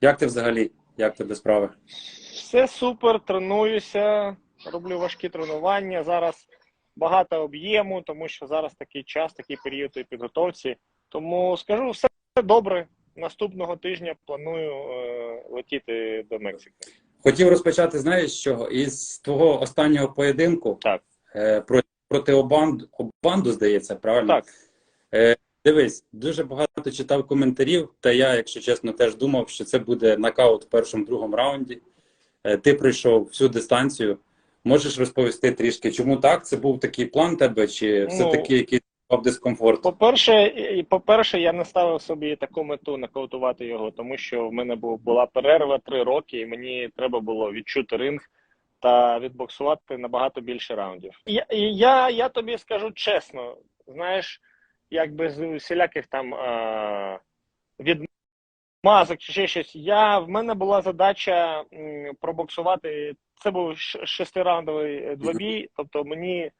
Як ти взагалі? Як тебе справи? Все супер, тренуюся, роблю важкі тренування. Зараз багато об'єму, тому що зараз такий час, такий період у підготовці. Тому скажу, все добре. Наступного тижня планую е, летіти до Мексики. Хотів розпочати, знаєш чого? Із твого останнього поєдинку Так. е, проти, проти Обанду, Обанду, здається, правильно? Так. Е, дивись, дуже багато читав коментарів, та я, якщо чесно, теж думав, що це буде нокаут в першому-другому раунді. Е, ти прийшов всю дистанцію. Можеш розповісти трішки, чому так? Це був такий план тебе, чи Ну, все-таки якийсь був дискомфорт? По-перше, по-перше, я не ставив собі таку мету нокаутувати його, тому що в мене була перерва три роки, і мені треба було відчути ринг та відбоксувати набагато більше раундів. Я, я, я тобі скажу чесно, знаєш, як без усіляких там е- відмазок чи ще щось. Я, в мене була задача м, пробоксувати. Це був шестираундовий е, двобій, тобто мені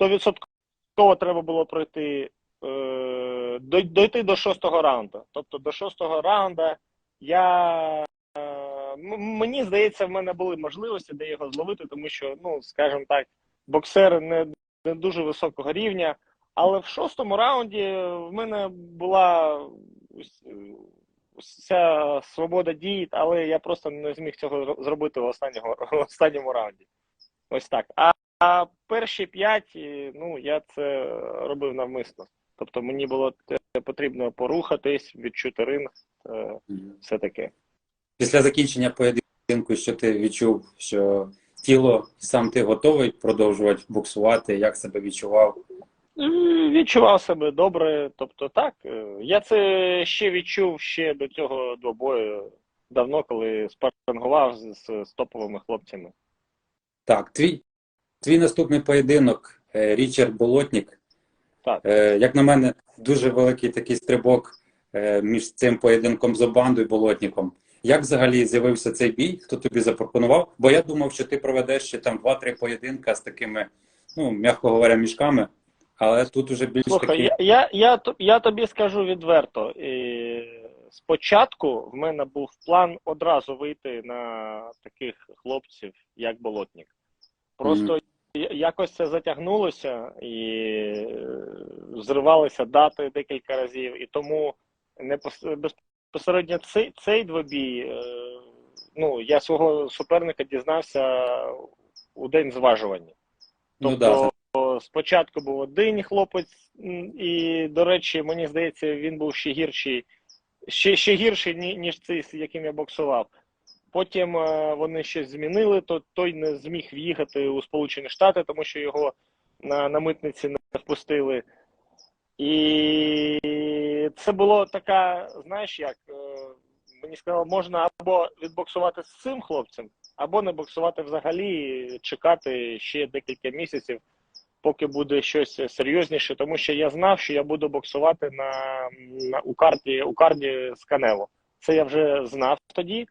100% треба було пройти е, дойти до шостого раунду. Тобто до шостого раунда я е, мені здається, в мене були можливості, де його зловити, тому що, ну скажімо так, боксер не, не дуже високого рівня. Але в шостому раунді в мене була ус- вся свобода дій, але я просто не зміг цього зробити в останнього в останньому раунді. Ось так. А а перші п'ять, ну, я це робив навмисно. Тобто мені було потрібно порухатись, відчути ринг, е, все таке. Після закінчення поєдинку, що ти відчув, що тіло сам ти готовий продовжувати боксувати, як себе відчував? Е, Відчував себе добре. Тобто, так, е, я це ще відчув ще до цього двобою давно, коли спарингував з, з, з топовими хлопцями. Так, твій, твій наступний поєдинок е, Річард Болотнік. Так. Як на мене, дуже великий такий стрибок між цим поєдинком з Обандою і Болотніком. Як взагалі з'явився цей бій? Хто тобі запропонував? Бо я думав, що ти проведеш ще там 2-3 поєдинка з такими, ну, м'яко говоря, мішками, але тут уже більш Слухай, такі. я, я, я, я тобі скажу відверто. І спочатку в мене був план одразу вийти на таких хлопців, як Болотник. Просто я- якось це затягнулося і е, зривалися дати декілька разів. І тому не безпосередньо цей, цей двобій, е, ну, я свого суперника дізнався у день зважування. Ну, Тобто да. Спочатку був один хлопець, і, до речі, мені здається, він був ще гірший, ще, ще гірший, ніж цей, з яким я боксував. Потім е, вони щось змінили, то той не зміг в'їхати у Сполучені Штати, тому що його на, на митниці не впустили. І це було така, знаєш як, е, мені сказали, можна або відбоксувати з цим хлопцем, або не боксувати взагалі, чекати ще декілька місяців, поки буде щось серйозніше, тому що я знав, що я буду боксувати на, на у карті у карді з Канело. Це я вже знав тоді,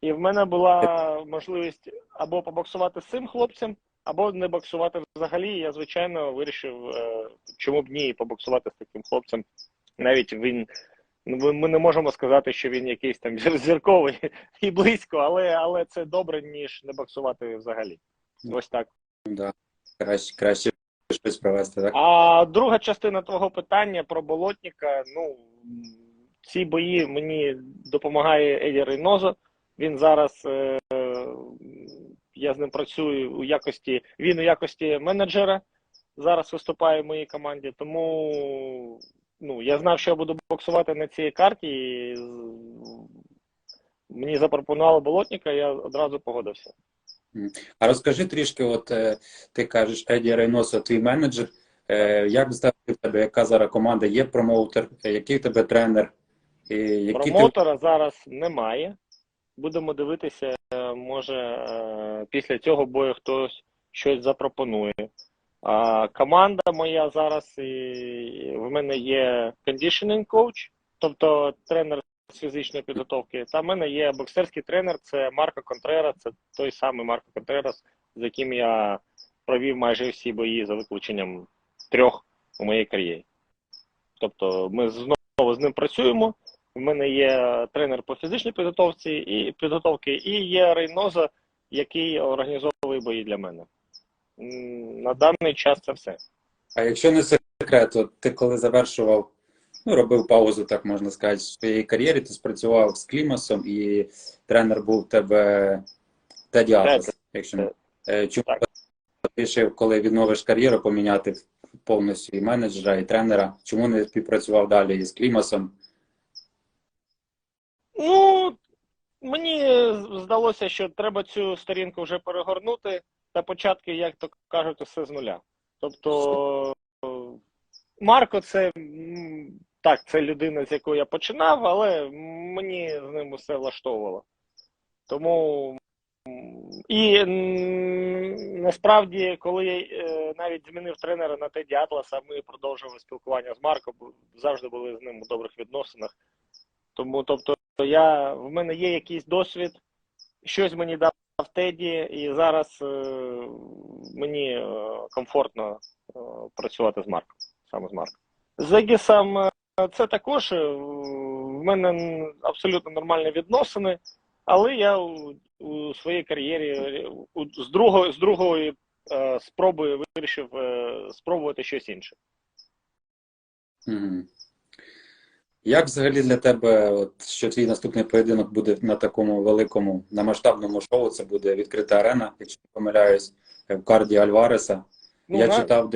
і в мене була можливість або побоксувати з цим хлопцем, або не боксувати взагалі. Я звичайно вирішив, е, чому б ні, побоксувати з таким хлопцем. Навіть він. Ну, ми не можемо сказати, що він якийсь там зірковий і близько, але, але це добре, ніж не боксувати взагалі. Ось так. Да. Краще, краще щось провести, так? А друга частина твого питання про болотника. Ну ці бої мені допомагає Еді Рейнозо. Він зараз е, я з ним працюю у якості. Він у якості менеджера зараз виступає в моїй команді. Тому ну я знав, що я буду боксувати на цій карті. І мені запропонували болотника, я одразу погодився. А розкажи трішки, от е, ти кажеш, Еді Рейносо, твій менеджер. Е, як в тебе, яка зараз команда? Є промоутер, який в тебе тренер? І які ти... Зараз немає. Будемо дивитися, е, може після цього бою хтось щось запропонує. А команда моя зараз і в мене є conditioning coach, тобто тренер з фізичної підготовки. Та в мене є боксерський тренер, це Марко Контрера, це той самий Марко Контрерас, з яким я провів майже всі бої за виключенням трьох у моїй кар'єрі. Тобто ми знову з ним працюємо. В мене є тренер по фізичній підготовці і підготовки, і є Рейноза, який організовує бої для мене. На даний час це все. А якщо не секрет, от ти коли завершував, ну робив паузу, так можна сказати, в своїй кар'єрі, ти спрацював з Клімасом, і тренер був тебе Теді Атлас, якщо не. Е, чому Так. ти вирішив, коли відновиш кар'єру, поміняти повністю і менеджера, і тренера? Чому не співпрацював далі із Клімасом? Ну, мені здалося, що треба цю сторінку вже перегорнути та початки, як то кажуть, все з нуля. Тобто, е, Марко, це так, це людина, з якою я починав, але мені з ним усе влаштовувало. Тому і насправді, коли я е, навіть змінив тренера на Теді Атласа, ми продовжували спілкування з Марко, бо завжди були з ним у добрих відносинах. Тому, тобто, я, в мене є якийсь досвід, щось мені дав Теді, і зараз е, мені е, комфортно е, працювати з Марком, саме з Марком. З Егісом е, це також е, в мене абсолютно нормальні відносини, але я у, у своїй кар'єрі е, у, з, другої, з другої е, спроби вирішив е, спробувати щось інше. Мгм. Як взагалі для тебе, от, що твій наступний поєдинок буде на такому великому, на масштабному шоу? Це буде відкрита арена, якщо не помиляюсь, в карді Альвареса. Ну, Я на- читав,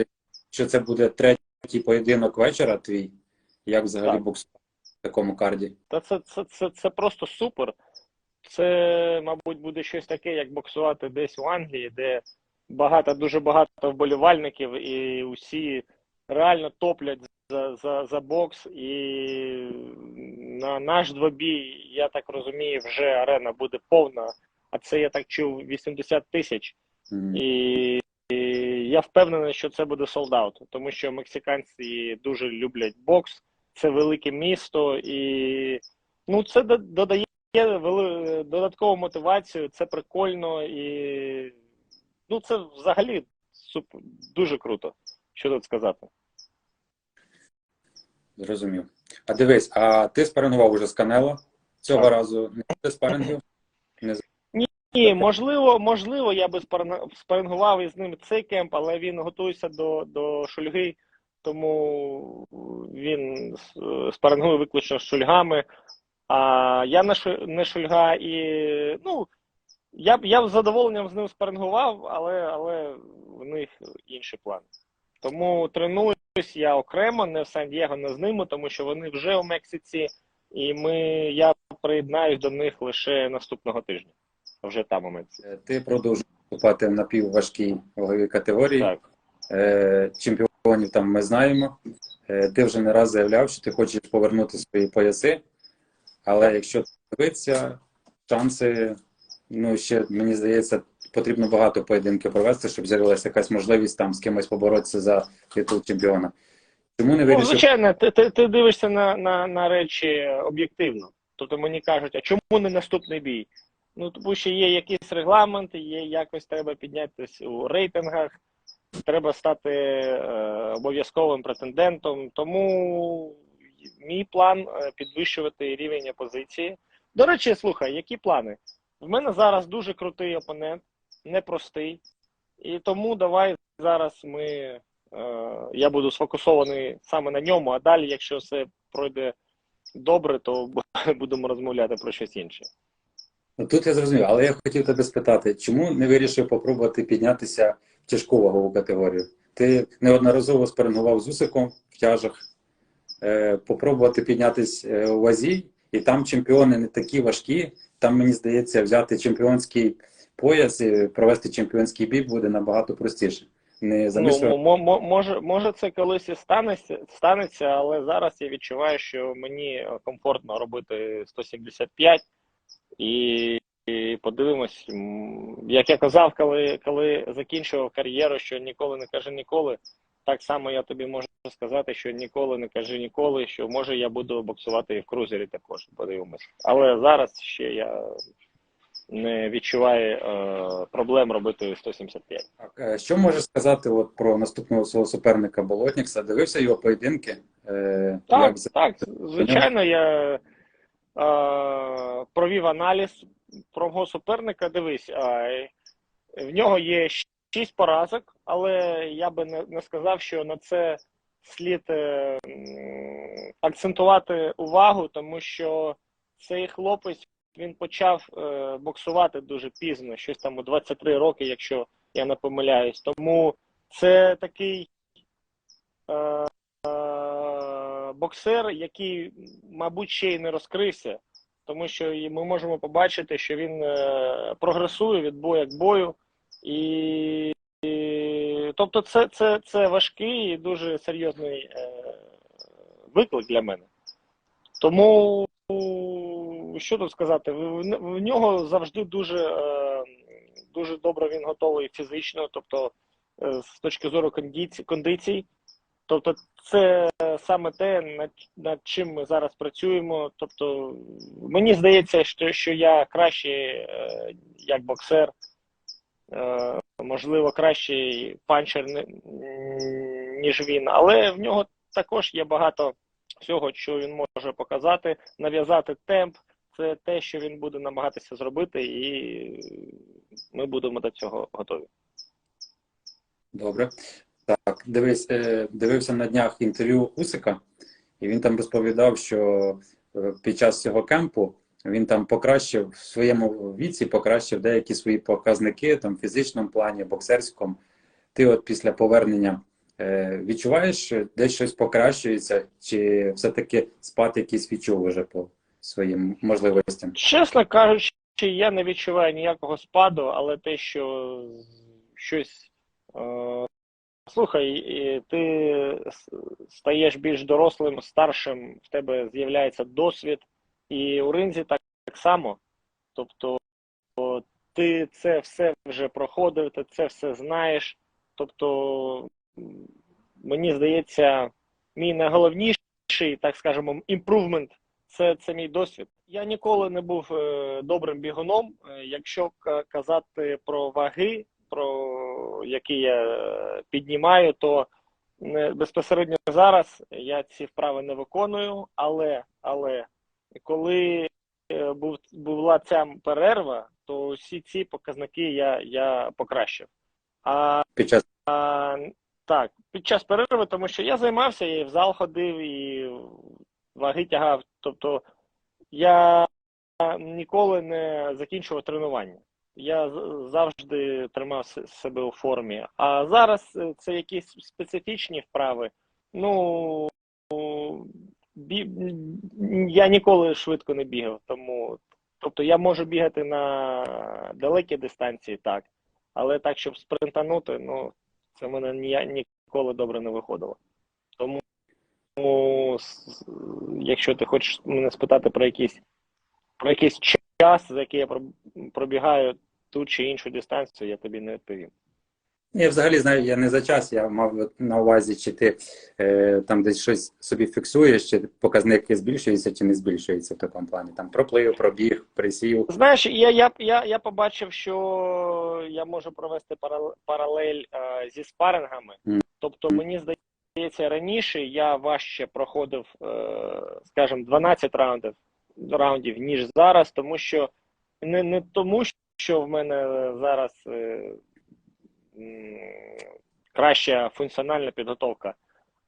що це буде третій поєдинок вечора твій. Як взагалі Так. боксувати в такому карді? Та це, це, це, це просто супер. Це, мабуть, буде щось таке, як боксувати десь у Англії, де багато, дуже багато вболівальників, і усі реально топлять за, за, за бокс. І на наш двобій, я так розумію, вже арена буде повна. А це я так чув 80 тисяч. Мгм. І, і я впевнений, що це буде солдат, тому що мексиканці дуже люблять бокс, це велике місто, і ну це додає додаткову мотивацію, це прикольно і ну це взагалі супер, дуже круто. Що тут сказати? Зрозумів. А дивись, а ти спарингував уже з Канело? Цього Так. разу не спарингів? Ні, можливо, можливо, я би спарингував із ним цей кемп, але він готується до, до шульги, тому він спарингує виключно з шульгами. А я не, шульга і ну, я б я б з задоволенням з ним спарингував, але, але в них інші плани. Тому тренуюсь я окремо, не в Сан-Дієго, не з ними, тому що вони вже у Мексиці, і ми, я приєднаюсь до них лише наступного тижня. Вже там у Мексиці. Е, Ти продовжуєш виступати в напівважкій ваговій категорії. Так. Е, Чемпіонів там ми знаємо. Е, Ти вже не раз заявляв, що ти хочеш повернути свої пояси. Але якщо дивитися, шанси, ну ще мені здається, потрібно багато поєдинків провести, щоб з'явилася якась можливість там з кимось поборотися за титул чемпіона. Чому не Ну, звичайно, ти, ти, ти дивишся на, на, на речі об'єктивно. Тобто мені кажуть, а чому не наступний бій? Ну, тому що є якийсь регламент, є якось треба піднятися у рейтингах, треба стати е, обов'язковим претендентом. Тому мій план е, підвищувати рівень опозиції. До речі, слухай, які плани? В мене зараз дуже крутий опонент, непростий. І тому давай зараз ми Е, я буду сфокусований саме на ньому, а далі, якщо все пройде добре, то будемо розмовляти про щось інше. Ну, тут я зрозумів, але я хотів тебе спитати, чому не вирішив попробувати піднятися тяжку вагову категорію? Ти неодноразово спарингував з Усиком в тяжах, е, попробувати піднятися е, у вазі, і там чемпіони не такі важкі. Там, мені здається, взяти чемпіонський пояс і провести чемпіонський бій буде набагато простіше. Не Ну, замислював. мо- може, може, це колись і станеться, станеться, але зараз я відчуваю, що мені комфортно робити 175 і, і подивимось. Як я казав, коли, коли закінчував кар'єру, що ніколи не кажи ніколи. Так само я тобі можу сказати, що ніколи не кажи ніколи, що може я буду боксувати і в крузері також. Подивимось. Але зараз ще я не відчуваю е, проблем робити 175. Так, е, Що можеш сказати от про наступного свого суперника Болотнікса? Дивився його поєдинки? Е, Так, як так, звичайно, я провів аналіз про суперника. Дивись, а, в нього є 6 поразок, але я би не, не сказав, що на це слід е, акцентувати увагу, тому що цей хлопець він почав е, боксувати дуже пізно, щось там у 23 роки, якщо я не помиляюсь. Тому це такий е, е, боксер, який, мабуть, ще й не розкрився, тому що ми можемо побачити, що він е, прогресує від бою к бою. І, і тобто, це, це, це важкий і дуже серйозний е, виклик для мене. Тому що тут сказати, в, в нього завжди дуже, е, дуже добре він готовий фізично, тобто з точки зору кондицій. Тобто, це саме те, над, чим ми зараз працюємо. Тобто, мені здається, що, що я кращий е, як боксер, е, можливо, кращий панчер, ніж він, але в нього також є багато всього, що він може показати, нав'язати темп. Це те, що він буде намагатися зробити, і ми будемо до цього готові. Добре. Так, дивись, е, дивився на днях інтерв'ю Усика, і він там розповідав, що е, під час цього кемпу він там покращив в своєму віці, покращив деякі свої показники там в фізичному плані, боксерському. Ти от після повернення е, відчуваєш, що десь щось покращується, чи все-таки спад якийсь відчув уже по своїм можливостям? Чесно кажучи, я не відчуваю ніякого спаду, але те, що щось. Слухай, ти стаєш більш дорослим, старшим, в тебе з'являється досвід, і у ринзі так, так само. Тобто ти це все вже проходив, ти це все знаєш. Тобто, мені здається, мій найголовніший, так скажемо, імпрувмент це, це мій досвід. Я ніколи не був е, добрим бігуном. Е, Якщо казати про ваги, про які я е, піднімаю, то безпосередньо зараз я ці вправи не виконую, але, але коли е, був, була ця перерва, то всі ці показники я, я покращив. А Під час а, так, під час перерви, тому що я займався, я і в зал ходив, і ваги тягав. Тобто я ніколи не закінчував тренування. Я завжди тримав себе у формі. А зараз е, це якісь специфічні вправи. Ну бі... я ніколи швидко не бігав, тому тобто я можу бігати на далекі дистанції, так. Але так, щоб спринтанути, ну це в мене ніколи добре не виходило. Тому, якщо ти хочеш мене спитати про якийсь про якийсь час, за який я про- пробігаю ту чи іншу дистанцію, я тобі не відповім. Я взагалі знаю, я не за час, я мав на увазі, чи ти е, там десь щось собі фіксуєш, чи показники збільшуються, чи не збільшуються в такому плані. Там проплив, пробіг, присів. Знаєш, я, я, я, я побачив, що я можу провести паралель, е, зі спарингами. Мгм. Тобто, мені здається, раніше я важче проходив, е, скажімо, 12 раундів, раундів, ніж зараз, тому що не, не тому, що в мене зараз е, краща функціональна підготовка,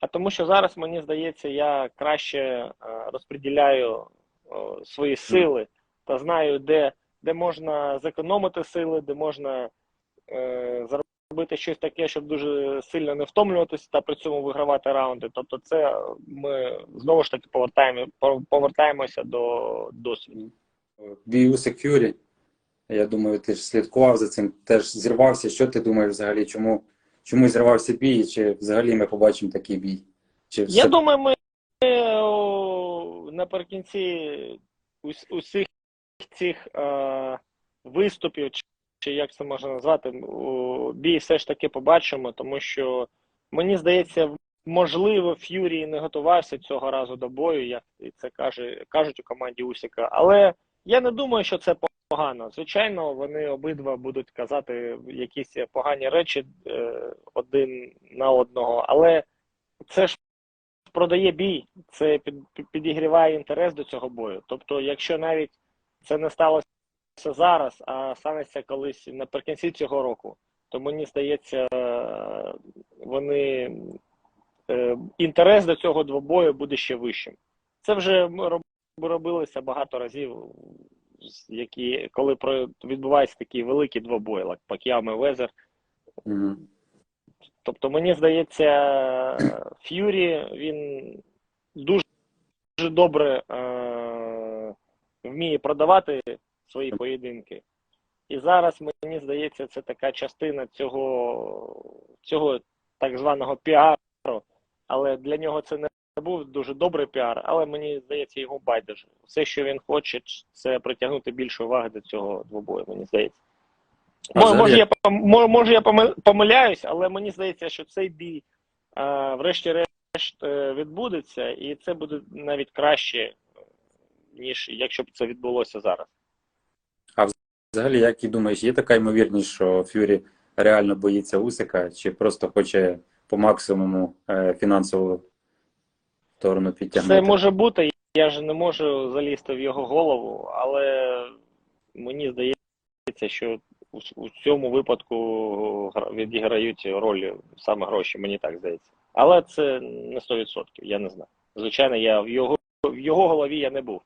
а тому, що зараз мені здається, я краще е, розподіляю е, свої сили та знаю, де, де можна зекономити сили, де можна е, зробити щось таке, щоб дуже сильно не втомлюватися та при цьому вигравати раунди. Тобто, це ми знову ж таки повертаємо, повертаємося до досвіду. Бій у Секюрі. Я думаю, ти ж слідкував за цим, теж зірвався. Що ти думаєш взагалі? Чому, чому зірвався бій? Чи взагалі ми побачимо такий бій? Чи Я думаю, ми наприкінці усіх цих е, виступів, чи, чи як це можна назвати, бій все ж таки побачимо, тому що мені здається, можливо, Ф'юрі не готувався цього разу до бою, як це каже, кажуть у команді Усіка. Але я не думаю, що це погано. Звичайно, вони обидва будуть казати якісь погані речі е, один на одного, але це ж продає бій, це під, під- підігріває інтерес до цього бою. Тобто, якщо навіть це не сталося зараз, а станеться колись наприкінці цього року, то мені здається, вони е, інтерес до цього двобою буде ще вищим. Це вже робилося багато разів, які коли про відбуваються такі великі двобої, як Пак'яо Мейвезер. Мгм. Тобто, мені здається, Ф'юрі він дуже, дуже добре е, вміє продавати свої поєдинки. І зараз, мені здається, це така частина цього, цього так званого піару. Але для нього це не був дуже добрий піар, але мені здається, йому байдуже. Все, що він хоче, це притягнути більше уваги до цього двобою, мені здається. А Може, я може, я помиляюсь, але мені здається, що цей бій, врешті-решт, е, відбудеться, і це буде навіть краще, ніж якщо б це відбулося зараз. А Взагалі, як і думаєш, є така ймовірність, що Фюрі реально боїться Усика, чи просто хоче по максимуму е, фінансову сторону підтягнути? Це може бути, я ж не можу залізти в його голову, але мені здається, що у, у цьому випадку відіграють роль саме гроші, мені так здається. Але це не 100%, я не знаю. Звичайно, я в його, в його голові я не був.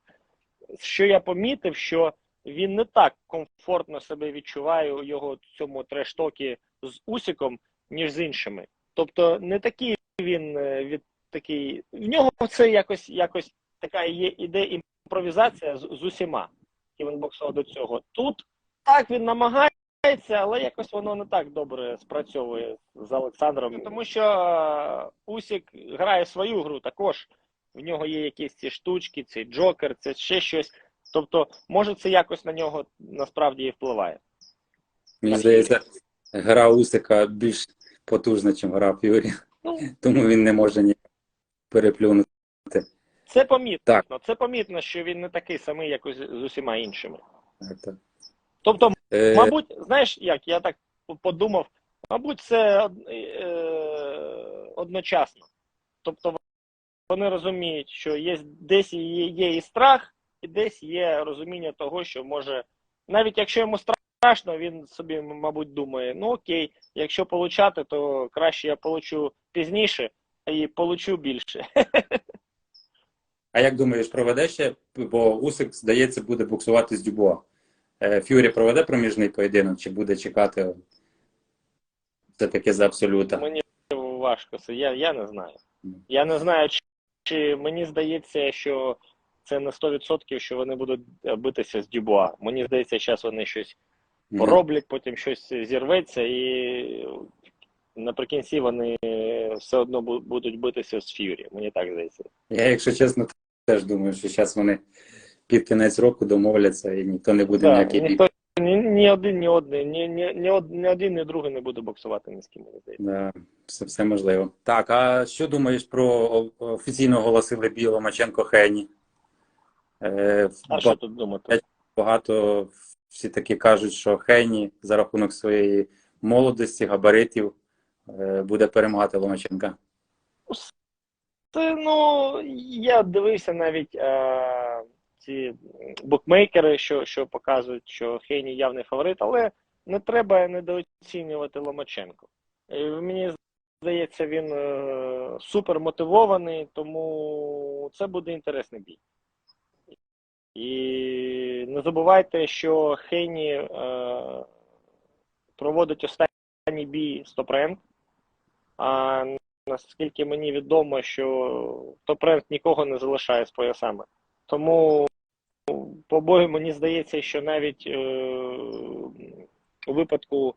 Що я помітив, що він не так комфортно себе відчуває у його цьому трештокі з Усіком, ніж з іншими. Тобто не такий він е, від такий. В нього це якось якось така є іде імпровізація з, з усіма, які він боксував до цього. Тут так він намагається, але якось воно не так добре спрацьовує з Олександром. Тому що е, Усік грає свою гру також. В нього є якісь ці штучки, цей джокер, це ще щось. Тобто, може, це якось на нього насправді і впливає. Мені здається, гра Усика більш потужна, ніж гра Фюрі, Ну, тому він не може ні переплюнути. це помітно. Так. Це помітно, що він не такий самий, як з усіма іншими. Так, так. Тобто, Е, Мабуть, знаєш, як я так подумав, мабуть, це е, одночасно. Тобто вони розуміють, що є десь є, є і страх, і десь є розуміння того, що може, навіть якщо йому страшно, він собі, мабуть, думає: ну окей, якщо получати, то краще я получу пізніше і получу більше. А як думаєш, проведе ще? Бо Усик, здається, буде боксувати з Дюбуа. Е, Фюрі проведе проміжний поєдинок, чи буде чекати все-таки за абсолюта? Мені важко це. Я, я не знаю. Я не знаю, чи, чи мені здається, що це не 100%, що вони будуть битися з Дюбуа. Мені здається, зараз вони щось Мгм. пороблять, потім щось зірветься, і наприкінці вони все одно будуть битися з Ф'юрі. Мені так здається. Я, якщо чесно, теж думаю, що зараз вони під кінець року домовляться і ніхто не буде Да, ніякий ніхто ні, ні один, ні один, ні, ні, ні, ні один, ні другий не буде боксувати ні з ким. Да, все, все можливо. Так, а що думаєш про офіційно оголосили бій Ломаченко Хені? Е, А що тут думати? багато всі таки кажуть, що Хені за рахунок своєї молодості, габаритів буде перемагати Ломаченка. Це, ну, я дивився навіть е, ці букмекери, що, що показують, що Хейні явний фаворит, але не треба недооцінювати Ломаченко. Е, Мені здається, він е, супер мотивований, тому це буде інтересний бій. І не забувайте, що Хейні е, проводить останній бій Стопренк. А наскільки мені відомо, що топ-ренк нікого не залишає з поясами. Тому по бою мені здається, що навіть е, у випадку,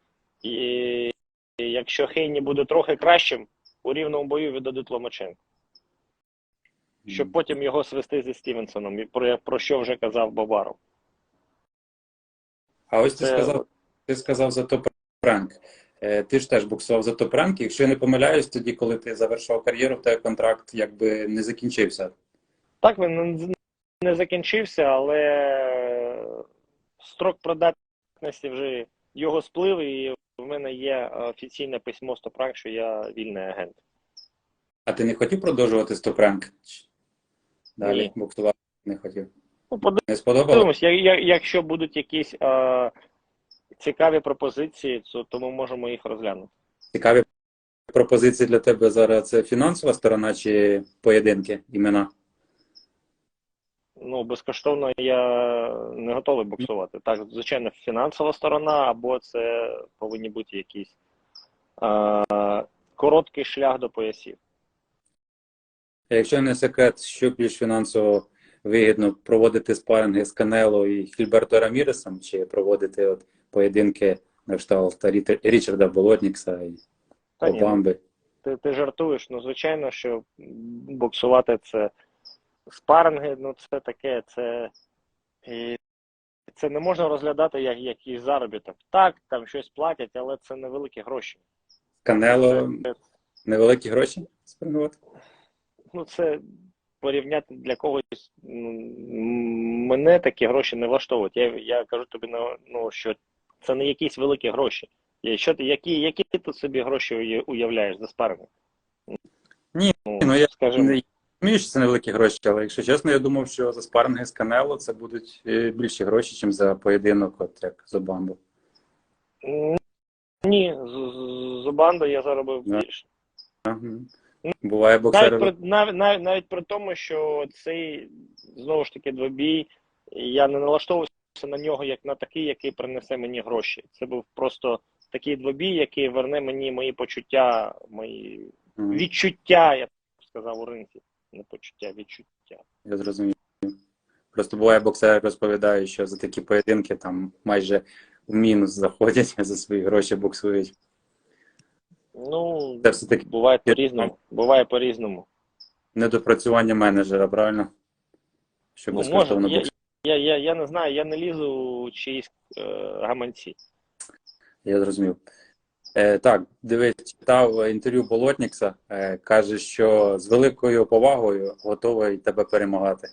якщо Хейні буде трохи кращим, у рівному бою віддадуть Ломаченко. Щоб потім його свести зі Стівенсоном, про, про що вже казав Бабаров. А ось ти Це- сказав, ти сказав за топ-ранк. Е, Ти ж теж боксував за топ-ранк. Якщо я не помиляюсь, тоді, коли ти завершував кар'єру, тебе контракт якби не закінчився. Так, він не- закінчився, але строк придатності вже його сплив, і в мене є офіційне письмо з Топранк, що я вільний агент. А ти не хотів продовжувати стопренк? Далі Ні. боксувати не хотів. Ну, Не сподобалось? якщо будуть якісь е, цікаві пропозиції, то, то ми можемо їх розглянути. Цікаві пропозиції для тебе зараз це фінансова сторона чи поєдинки, імена? Ну, безкоштовно я не готовий боксувати. Так, звичайно, фінансова сторона, або це повинні бути якісь е, короткий шлях до поясів. А Якщо не секрет, що більш фінансово вигідно проводити спаринги з Канело і Хільберто Раміресом, чи проводити от поєдинки на кшталт Річарда Болотнікса і Та ні, Обамби? ти, ти жартуєш. Ну, звичайно, що боксувати це спаринги, ну це таке, це. І це не можна розглядати як якийсь заробіток. Так, там щось платять, але це невеликі гроші. Канело Це, невеликі гроші спрингувати? ну, це порівняти для когось. Ну, мене такі гроші не влаштовують. Я, я кажу тобі, ну, ну, що це не якісь великі гроші. Що ти, які, які ти тут собі гроші уявляєш за спаринги? Ні, ну, ну я не розумію, що це невеликі гроші, але якщо чесно, я думав, що за спаринги з Канело це будуть е, більші гроші, ніж за поєдинок, от як з Обамбо. Ні, з, з, я заробив більше. Ага. Буває боксери. Навіть при, навіть, навіть, навіть при тому, що цей знову ж таки двобій, я не налаштовувався на нього як на такий, який принесе мені гроші. Це був просто такий двобій, який верне мені мої почуття, мої Мгм. відчуття, я б сказав у ринці. Не почуття, відчуття. Я зрозумів. Просто буває боксери розповідають, що за такі поєдинки там майже в мінус заходять за свої гроші боксують. Ну, Це все-таки буває по-різному. Буває по-різному. недопрацювання менеджера, правильно? Що Ну, безкоштовно може, я, я, я, я не знаю, я не лізу чиїсь е, гаманці. Я зрозумів. Е, так, дивись, читав інтерв'ю Болотнікса. Е, каже, що з великою повагою готовий тебе перемагати.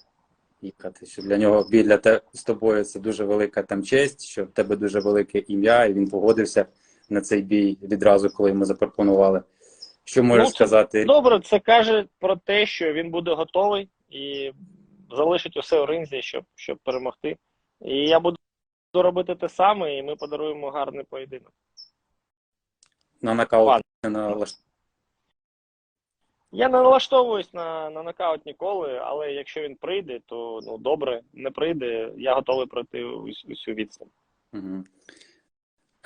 Їхати. Що для нього бій для те з тобою це дуже велика там честь, що в тебе дуже велике ім'я, і він погодився на цей бій відразу, коли йому запропонували. Що можеш Ну, це сказати? Добре, це каже про те, що він буде готовий і залишить усе у ринзі, щоб, щоб перемогти. І я буду робити те саме, і ми подаруємо гарний поєдинок. На нокаут не налаштовує. Я не налаштовуюсь на, на нокаут ніколи, але якщо він прийде, то ну добре, не прийде, я готовий пройти усю відстань. Угу.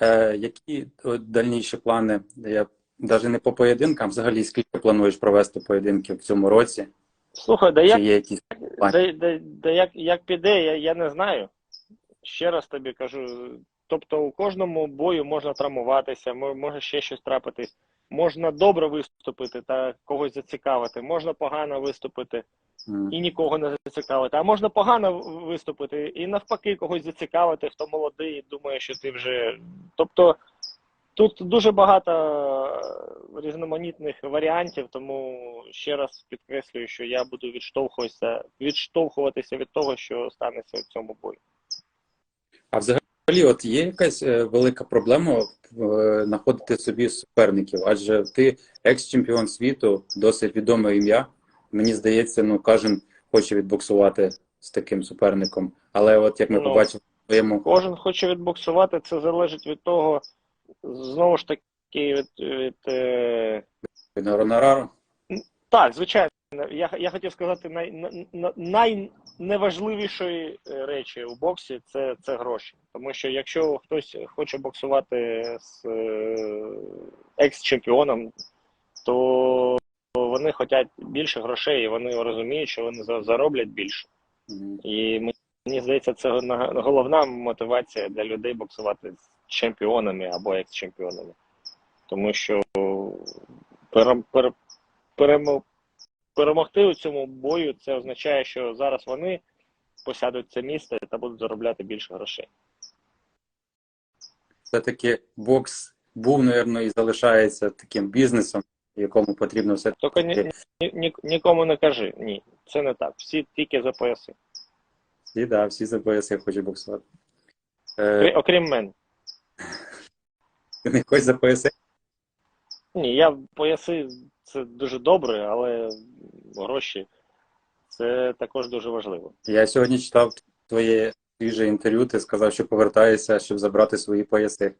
Е, які дальніші плани? Я навіть не по поєдинкам, взагалі скільки плануєш провести поєдинків в цьому році? Слухай, да Чи як є якісь Да, да, да як, як піде, я, я не знаю. Ще раз тобі кажу. Тобто у кожному бою можна травмуватися, може ще щось трапитись. Можна добре виступити та когось зацікавити, можна погано виступити і нікого не зацікавити. А можна погано виступити і навпаки когось зацікавити, хто молодий і думає, що ти вже. Тобто тут дуже багато різноманітних варіантів, тому ще раз підкреслюю, що я буду відштовхуватися, відштовхуватися від того, що станеться в цьому бою. А взагалі, от є якась е, велика проблема е, знаходити собі суперників, адже ти екс-чемпіон світу, досить відоме ім'я. Мені здається, ну кожен хоче відбоксувати з таким суперником. Але от як ми Ну, побачили в твоєму Кожен хоче відбоксувати, це залежить від того, знову ж таки, від, від е, гонорару. Так, звичайно. Я, я хотів сказати, най, на- на- найневажливішої е, речі у боксі це, це гроші. Тому що якщо хтось хоче боксувати з е, екс-чемпіоном, то вони хочуть більше грошей, і вони розуміють, що вони зароблять більше. І мені здається, це головна мотивація для людей боксувати з чемпіонами або екс-чемпіонами. Тому що пере, пере, перемо- перемогти у цьому бою це означає, що зараз вони посядуть це місце та будуть заробляти більше грошей. Все-таки бокс був, мабуть, і залишається таким бізнесом, якому потрібно все Тільки ні, ні, ні, нікому не кажи. Ні, це не так. Всі тільки за пояси. всі, да, всі за пояси хочуть боксувати. Е, Окрім мене. ти не хочеш за пояси? Ні, я пояси це дуже добре, але гроші це також дуже важливо. Я сьогодні читав твоє свіже інтерв'ю, ти сказав, що повертаєшся, щоб забрати свої пояси.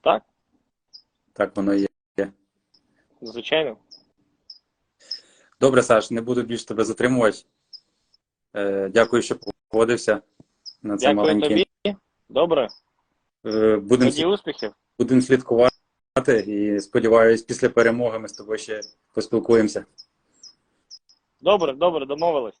Так, Так воно і є. звичайно. Добре, Саш, не буду більше тебе затримувати. Е, дякую, що погодився на це Дякую маленьке. тобі. Добре, Е, будемо тоді успіхів. будем слідкувати і сподіваюсь, після перемоги ми з тобою ще поспілкуємося. Добре, добре, домовились.